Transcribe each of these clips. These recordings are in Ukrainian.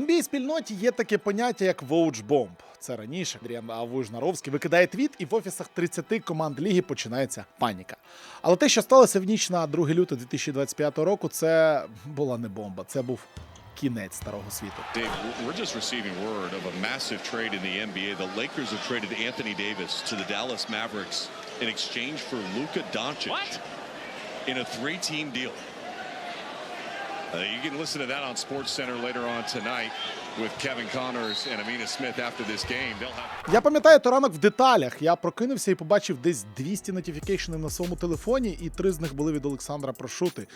nba спільноті є таке поняття, як воуч-бомб. Це раніше Андріан Вужнаровський викидає твіт, і в офісах 30 команд ліги починається паніка. Але те, що сталося в ніч на 2 лютого 2025 року, це була не бомба, це був кінець старого світу. Davis to the Dallas Mavericks in exchange for Luka Doncic in a three-team deal. Uh, you can listen to that on Sports Center later on tonight with Kevin Connors and Amina Smith after this game. They'll have Я пам'ятаю той ранок в деталях. Я прокинувся і побачив десь 200 нотіфікейшенів на своєму телефоні, і три з них були від Олександра Прошути.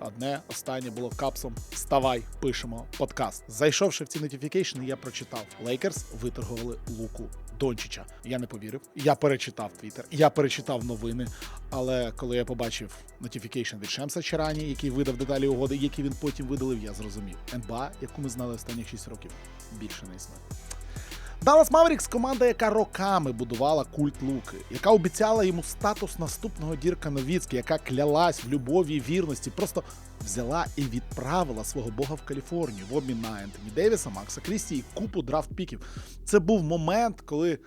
Одне останнє було капсом Вставай, пишемо подкаст. Зайшовши в ці нотіфікейшени, я прочитав Лейкерс виторгували луку Дончича. Я не повірив. Я перечитав твіттер, я перечитав новини. Але коли я побачив нотіфікейшн від Шемса Чарані, який видав деталі угоди, які він потім видалив, я зрозумів. НБА, яку ми знали останніх 6 років, більше не існує. Dallas Mavericks – команда, яка роками будувала культ Луки, яка обіцяла йому статус наступного Дірка Новіцьки, яка клялась в любові і вірності, просто взяла і відправила свого бога в Каліфорнію в обмін на Ентоні Девіса, Макса Крісті і купу драфт-піків. Це був момент, коли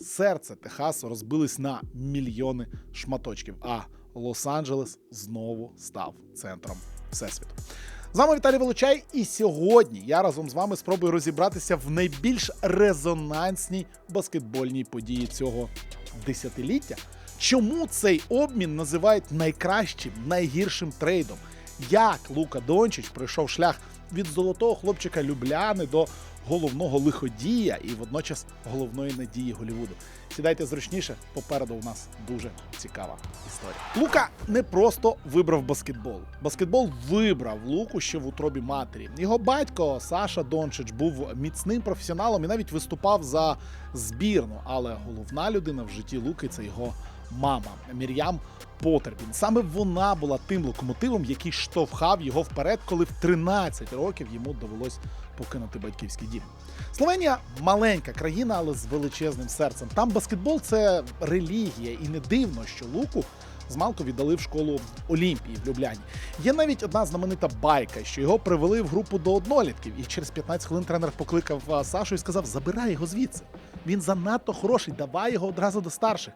серце Техасу розбилось на мільйони шматочків, а Лос-Анджелес знову став центром всесвіту. З вами Віталій Волочай, і сьогодні я разом з вами спробую розібратися в найбільш резонансній баскетбольній події цього десятиліття. Чому цей обмін називають найкращим, найгіршим трейдом? Як Лука Дончич пройшов шлях від золотого хлопчика Любляни до головного лиходія і водночас головної надії Голівуду? Сідайте зручніше, попереду у нас дуже цікава історія. Лука не просто вибрав баскетбол. Баскетбол вибрав Луку ще в утробі матері. Його батько Саша Дончич був міцним професіоналом і навіть виступав за збірну. Але головна людина в житті Луки це його мама Мір'ям Потерпін. Саме вона була тим локомотивом, який штовхав його вперед, коли в 13 років йому довелось покинути батьківський дім. Словенія маленька країна, але з величезним серцем. Там баскетбол це релігія, і не дивно, що Луку змалку віддали в школу Олімпії в Любляні. Є навіть одна знаменита байка, що його привели в групу до однолітків, і через 15 хвилин тренер покликав Сашу і сказав: Забирай його звідси. Він занадто хороший, давай його одразу до старших.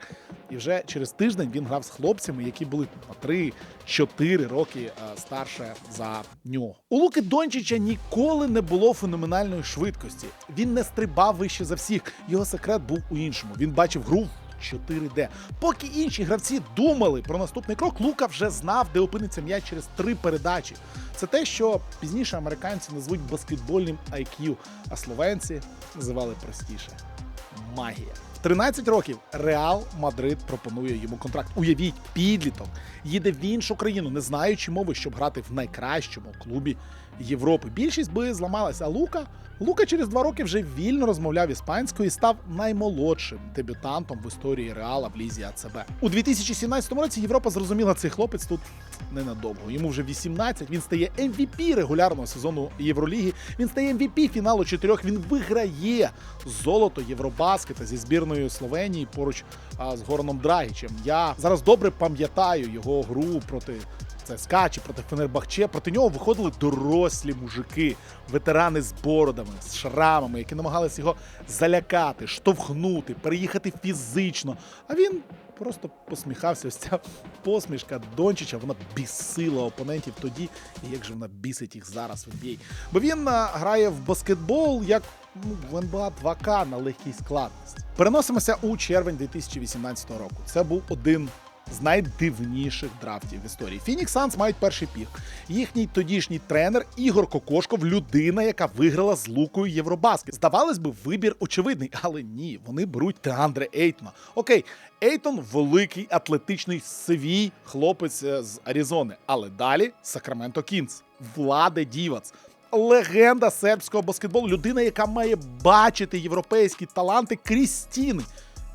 І вже через тиждень він грав з хлопцями, які були на 3-4 роки старше за нього. У Луки Дончича ніколи не було феноменальної швидкості. Він не стрибав вище за всіх. Його секрет був у іншому. Він бачив гру. В 4D. Поки інші гравці думали про наступний крок, Лука вже знав, де опиниться м'яч через три передачі. Це те, що пізніше американці назвуть баскетбольним IQ, а словенці називали простіше магія. 13 років Реал Мадрид пропонує йому контракт. Уявіть, підліток їде в іншу країну, не знаючи мови, щоб грати в найкращому клубі Європи. Більшість би зламалася. Лука Лука через два роки вже вільно розмовляв іспанською і став наймолодшим дебютантом в історії Реала в лізі АЦБ. У 2017 році Європа зрозуміла, цей хлопець тут ненадовго. Йому вже 18, Він стає MVP регулярного сезону Євроліги. Він стає MVP фіналу чотирьох. Він виграє золото Євробаскета зі збірною Словенії поруч а, з Гороном Драгічем. Я зараз добре пам'ятаю його гру проти. ЦСКА чи проти Фенербахче, проти нього виходили дорослі мужики, ветерани з бородами, з шрамами, які намагалися його залякати, штовхнути, переїхати фізично. А він просто посміхався. Ось ця посмішка Дончича, вона бісила опонентів тоді, і як же вона бісить їх зараз в NBA. Бо він грає в баскетбол як ну, в НБА 2К на легкій складності. Переносимося у червень 2018 року. Це був один з найдивніших драфтів в історії. Фінікс Санс мають перший пік. Їхній тодішній тренер Ігор Кокошков людина, яка виграла з лукою Євробаскет. Здавалось би, вибір очевидний, але ні, вони беруть Теандре Ейтона. Окей, Ейтон великий атлетичний сивій хлопець е, з Аризони, але далі Сакраменто Кінс, Владе Дівац. Легенда сербського баскетболу, людина, яка має бачити європейські таланти крізь стіни.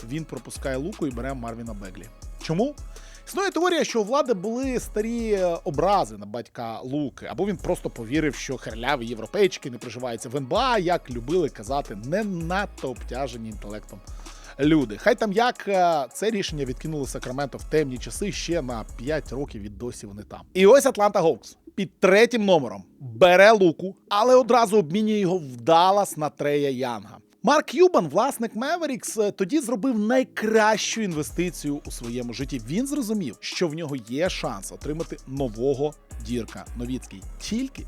Він пропускає луку і бере Марвіна Беглі. Чому? Існує теорія, що у влади були старі е, образи на батька Луки, або він просто повірив, що херляві європейчики не приживаються в НБА, як любили казати, не надто обтяжені інтелектом люди. Хай там як е, це рішення відкинуло Сакраменто в темні часи ще на 5 років від досі вони там. І ось Атланта Гоукс. під третім номером бере луку, але одразу обмінює його в Даллас на Трея Янга. Марк Юбан, власник Меверікс, е, тоді зробив найкращу інвестицію у своєму житті. Він зрозумів, що в нього є шанс отримати нового Дірка Новіцький тільки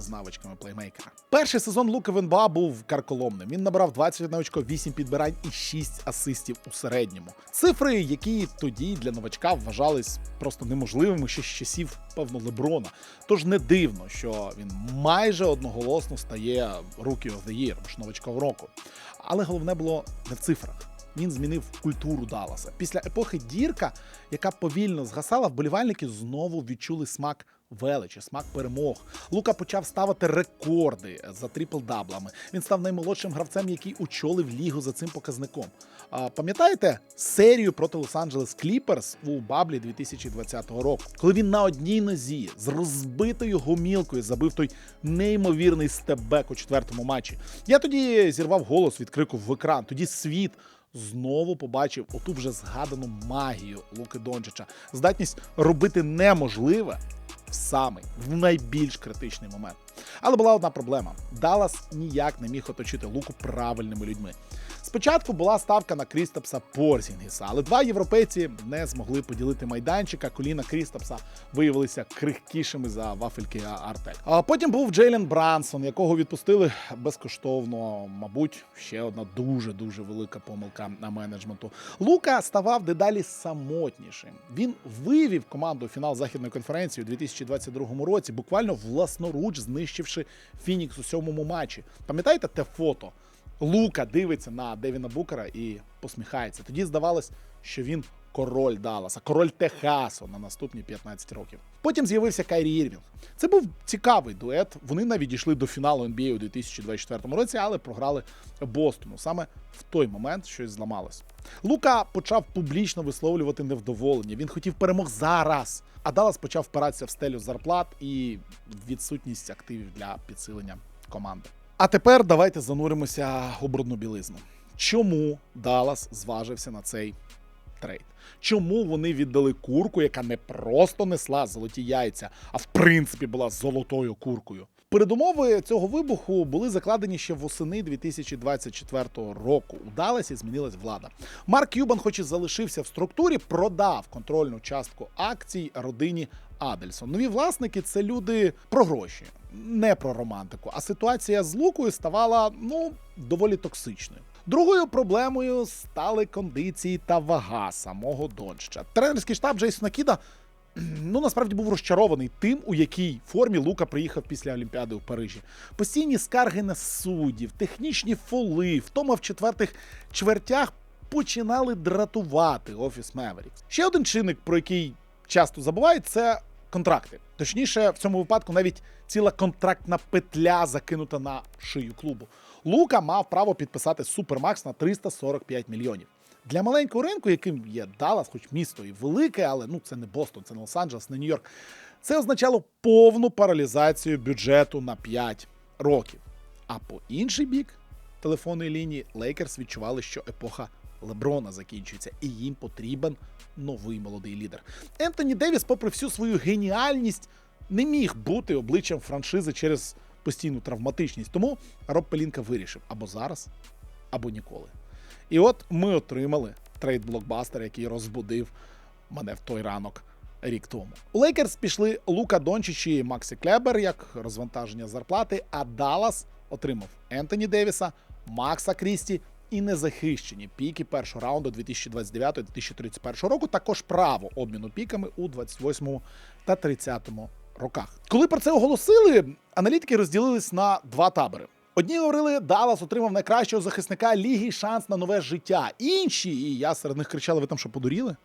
з навичками плеймейкера. Перший сезон Луки в НБА був карколомним. Він набрав 21 очко, 8 підбирань і 6 асистів у середньому. Цифри, які тоді для новачка вважались просто неможливими ще з часів, певно, Леброна. Тож не дивно, що він майже одноголосно стає Rookie of the Year, ж новачком року. Але головне було не в цифрах. Він змінив культуру Далласа. Після епохи Дірка, яка повільно згасала, вболівальники знову відчули смак величі, смак перемог. Лука почав ставити рекорди за трипл-даблами. Він став наймолодшим гравцем, який очолив лігу за цим показником. А, пам'ятаєте серію проти Лос-Анджелес Кліперс у Баблі 2020 року, коли він на одній нозі з розбитою гомілкою забив той неймовірний степбек у четвертому матчі. Я тоді зірвав голос від крику в екран. Тоді світ знову побачив оту вже згадану магію Луки Дончича, здатність робити неможливе в самий в найбільш критичний момент. Але була одна проблема: Даллас ніяк не міг оточити луку правильними людьми. Спочатку була ставка на Крістапса Порзінгіса, але два європейці не змогли поділити майданчика. Коліна Крістапса виявилися крихкішими за вафельки Артель. А потім був Джейлен Брансон, якого відпустили безкоштовно. Мабуть, ще одна дуже дуже велика помилка на менеджменту. Лука ставав дедалі самотнішим. Він вивів команду у фінал західної конференції у 2022 році, буквально власноруч знищивши Фінікс у сьомому матчі. Пам'ятаєте те фото? Лука дивиться на Девіна Букера і посміхається. Тоді здавалось, що він король Далласа, король Техасу на наступні 15 років. Потім з'явився Кайрі Ірвінг. Це був цікавий дует. Вони навіть дійшли до фіналу NBA у 2024 році, але програли Бостону. Саме в той момент щось зламалось. Лука почав публічно висловлювати невдоволення. Він хотів перемог зараз. А Даллас почав впиратися в стелю зарплат і відсутність активів для підсилення команди. А тепер давайте зануримося у брудну білизну. Чому Даллас зважився на цей трейд? Чому вони віддали курку, яка не просто несла золоті яйця, а в принципі була золотою куркою? Передумови цього вибуху були закладені ще восени 2024 року. У Далласі змінилась влада. Марк Кюбан, хоч і залишився в структурі, продав контрольну частку акцій родині Адельсон. Нові власники це люди про гроші, не про романтику. А ситуація з Лукою ставала ну доволі токсичною. Другою проблемою стали кондиції та вага самого Донча. Тренерський штаб Джейсона Кіда ну насправді був розчарований тим, у якій формі Лука приїхав після Олімпіади у Парижі. Постійні скарги на суддів, технічні фоли, втома в четвертих чвертях починали дратувати офіс Меверікс. Ще один чинник, про який часто забувають, це контракти. Точніше, в цьому випадку навіть ціла контрактна петля закинута на шию клубу. Лука мав право підписати супермакс на 345 мільйонів. Для маленького ринку, яким є Даллас, хоч місто і велике, але ну це не Бостон, це не Лос-Анджелес, не Нью-Йорк. Це означало повну паралізацію бюджету на 5 років. А по інший бік телефонної лінії Лейкерс відчували, що епоха Леброна закінчується, і їм потрібен новий молодий лідер. Ентоні Девіс, попри всю свою геніальність, не міг бути обличчям франшизи через постійну травматичність. Тому Роб Пелінка вирішив або зараз, або ніколи. І от ми отримали трейд блокбастер, який розбудив мене в той ранок рік тому. У Лейкерс пішли Лука Дончич і Максі Клебер як розвантаження зарплати, а Даллас отримав Ентоні Девіса, Макса Крісті і незахищені піки першого раунду 2029-2031 року. Також право обміну піками у 28 та 30 роках. Коли про це оголосили, аналітики розділились на два табори. Одні говорили, Даллас отримав найкращого захисника ліги шанс на нове життя. Інші, і я серед них кричали: ви там що подуріли?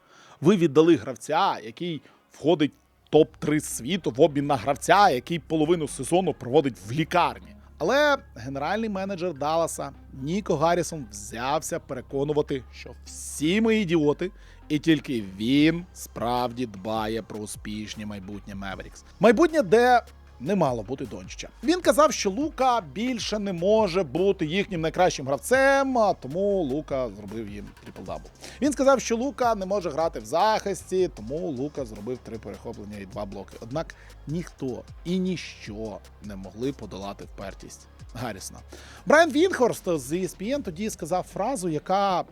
Ви віддали гравця, який входить в топ-3 світу в обмін на гравця, який половину сезону проводить в лікарні. Але генеральний менеджер Далласа Ніко Гаррісон взявся переконувати, що всі ми ідіоти, і тільки він справді дбає про успішне майбутнє Меверікс. Майбутнє, де не мало бути Дончича. Він казав, що Лука більше не може бути їхнім найкращим гравцем, а тому Лука зробив їм трипл-дабл. Він сказав, що Лука не може грати в захисті, тому Лука зробив три перехоплення і два блоки. Однак ніхто і ніщо не могли подолати впертість Гаррісона. Брайан Вінхорст з ESPN тоді сказав фразу, яка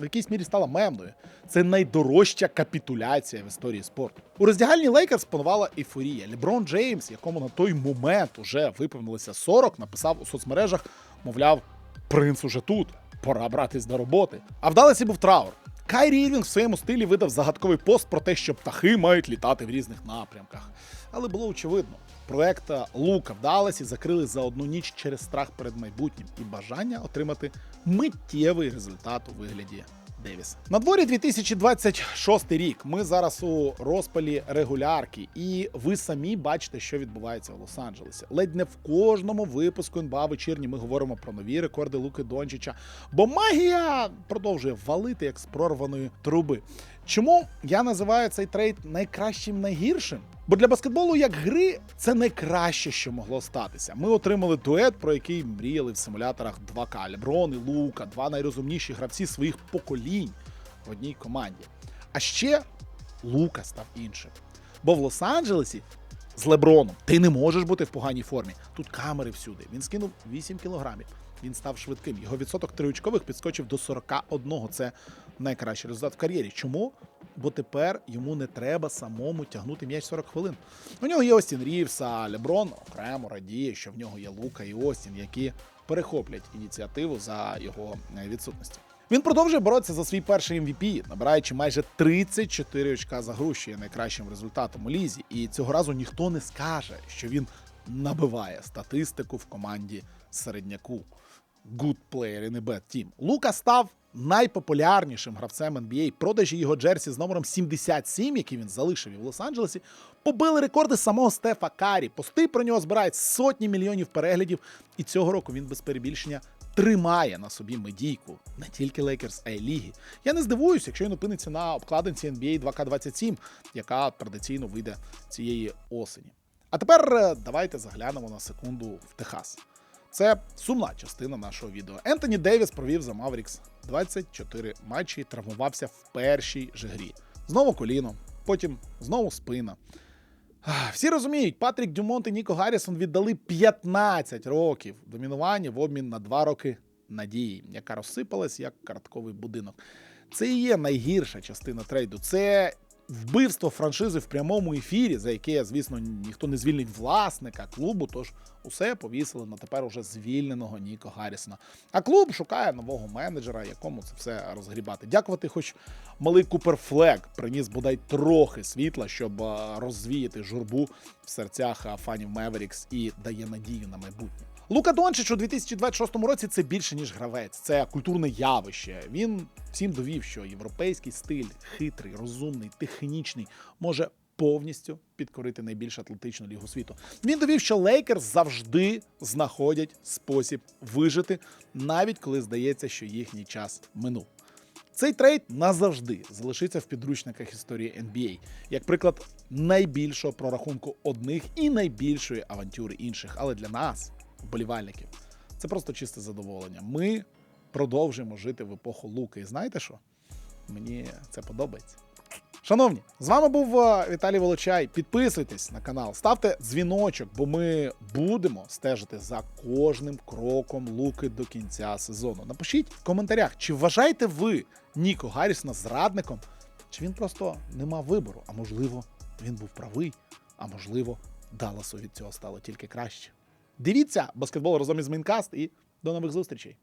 в якійсь мірі стала мемною. Це найдорожча капітуляція в історії спорту. У роздягальні Лейкерс панувала ейфорія. Леброн Джеймс, якому на той момент уже виповнилося 40, написав у соцмережах, мовляв, принц уже тут, пора братись до роботи. А в був траур. Кайрі Ірвінг в своєму стилі видав загадковий пост про те, що птахи мають літати в різних напрямках. Але було очевидно, проект Лука в Далласі закрили за одну ніч через страх перед майбутнім і бажання отримати миттєвий результат у вигляді Девіса. На дворі 2026 рік. Ми зараз у розпалі регулярки, і ви самі бачите, що відбувається в Лос-Анджелесі. Ледь не в кожному випуску НБА вечірні ми говоримо про нові рекорди Луки Дончича, бо магія продовжує валити як з прорваної труби. Чому я називаю цей трейд найкращим найгіршим? Бо для баскетболу як гри це найкраще, що могло статися. Ми отримали дует, про який мріяли в симуляторах 2К. Леброн і Лука, два найрозумніші гравці своїх поколінь в одній команді. А ще Лука став іншим. Бо в Лос-Анджелесі з Леброном ти не можеш бути в поганій формі. Тут камери всюди. Він скинув 8 кілограмів. Він став швидким. Його відсоток триочкових підскочив до 41. Це найкращий результат в кар'єрі. Чому? Бо тепер йому не треба самому тягнути м'яч 40 хвилин. У нього є Остін Рівс, а Леброн окремо радіє, що в нього є Лука і Остін, які перехоплять ініціативу за його е, відсутності. Він продовжує боротися за свій перший MVP, набираючи майже 34 очка за гру, що є найкращим результатом у лізі. І цього разу ніхто не скаже, що він набиває статистику в команді середняку. Good player in a bad team. Лука став найпопулярнішим гравцем NBA. Продажі його джерсі з номером 77, який він залишив і в Лос-Анджелесі, побили рекорди самого Стефа Карі. Пости про нього збирають сотні мільйонів переглядів. І цього року він без перебільшення тримає на собі медійку не тільки Лейкерс, а й ліги. Я не здивуюся, якщо він опиниться на обкладинці NBA 2K27, яка традиційно вийде цієї осені. А тепер е, давайте заглянемо на секунду в Техас. Це сумна частина нашого відео. Ентоні Девіс провів за Маврікс 24 матчі, і травмувався в першій же грі. Знову коліно, потім знову спина. Всі розуміють, Патрік Дюмонт і Ніко Гаррісон віддали 15 років домінування в обмін на 2 роки надії, яка розсипалась як картковий будинок. Це і є найгірша частина трейду. Це вбивство франшизи в прямому ефірі, за яке, звісно, ніхто не звільнить власника клубу. Тож усе повісили на тепер уже звільненого Ніко Гаррісона. А клуб шукає нового менеджера, якому це все розгрібати. Дякувати, хоч малий Купер Флег приніс бодай трохи світла, щоб розвіяти журбу в серцях фанів Меверікс і дає надію на майбутнє. Лука Дончич у 2026 році це більше ніж гравець, це культурне явище. Він всім довів, що європейський стиль хитрий, розумний, технічний може повністю підкорити найбільш атлетичну лігу світу. Він довів, що Лейкерс завжди знаходять спосіб вижити, навіть коли здається, що їхній час минув. Цей трейд назавжди залишиться в підручниках історії NBA, як приклад найбільшого прорахунку одних і найбільшої авантюри інших. Але для нас, вболівальників, це просто чисте задоволення. Ми продовжуємо жити в епоху Луки. І знаєте що? Мені це подобається. Шановні, з вами був е, Віталій Волочай. Підписуйтесь на канал, ставте дзвіночок, бо ми будемо стежити за кожним кроком Луки до кінця сезону. Напишіть в коментарях, чи вважаєте ви Ніко Гаррісона зрадником, чи він просто не мав вибору, а можливо, він був правий, а можливо, Далласу від цього стало тільки краще. Дивіться баскетбол разом із Мінкаст і до нових зустрічей.